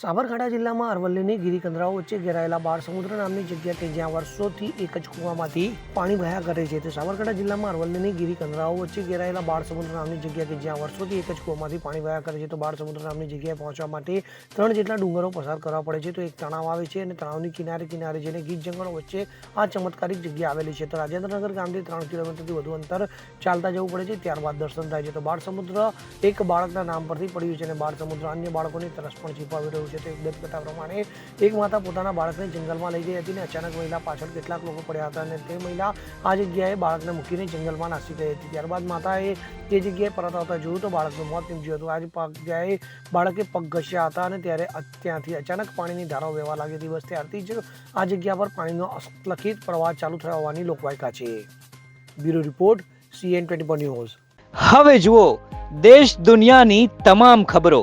સાબરકાંઠા જિલ્લામાં અરવલ્લીની ગિરિકંદરાઓ વચ્ચે ઘેરાયેલા બાળ સમુદ્ર નામની જગ્યા કે જ્યાં વર્ષોથી એક જ કૂવામાંથી પાણી વહ્યા કરે છે. તો સાબરકાંઠા જિલ્લામાં અરવલ્લીની ગિરિકંદરાઓ વચ્ચે ઘેરાયેલા બાળ સમુદ્ર નામની જગ્યા કે જ્યાં વર્ષોથી એક જ કૂવામાંથી પાણી વહ્યા કરે છે, તો બાળ સમુદ્ર નામની જગ્યાએ પહોંચવા માટે ત્રણ જેટલા ડુંગરો પસાર કરવા પડે છે. તો એક તણાવ આવે છે અને તણાવની કિનારે કિનારે જેને ગીત જંગલો વચ્ચે આ ચમત્કારિક જગ્યા આવેલી છે. તો રાજેન્દ્રનગર ગામથી ત્રણ કિલોમીટરથી વધુ અંતર ચાલતા જવું પડે છે. ત્યારબાદ દર્શન થાય છે. તો બાળ સમુદ્ર એક બાળકના નામ પરથી પડ્યું છે અને બાળ સમુદ્ર અન્ય બાળકોની તરસ પણ છીપાવી રહ્યું છે તો એક પ્રમાણે એક માતા પોતાના બાળકને જંગલમાં લઈ ગઈ હતી અને અચાનક મહિલા પાછળ કેટલાક લોકો પડ્યા હતા અને તે મહિલા આ જગ્યાએ બાળકને મૂકીને જંગલમાં નાસી ગઈ હતી. ત્યારબાદ માતાએ તે જગ્યાએ પરત આવતા જોયું તો બાળકનું મોત નીપજ્યું હતું. આ જગ્યાએ બાળકે પગ ઘસ્યા હતા અને ત્યારે ત્યાંથી અચાનક પાણીની ધારાઓ વહેવા લાગી હતી. બસ ત્યારથી જ આ જગ્યા પર પાણીનો અસ્તલખિત પ્રવાહ ચાલુ થયો હોવાની લોકવાયકા છે. Bureau report CN twenty news. હવે જુઓ, દેશ દુનિયાની તમામ ખબરો.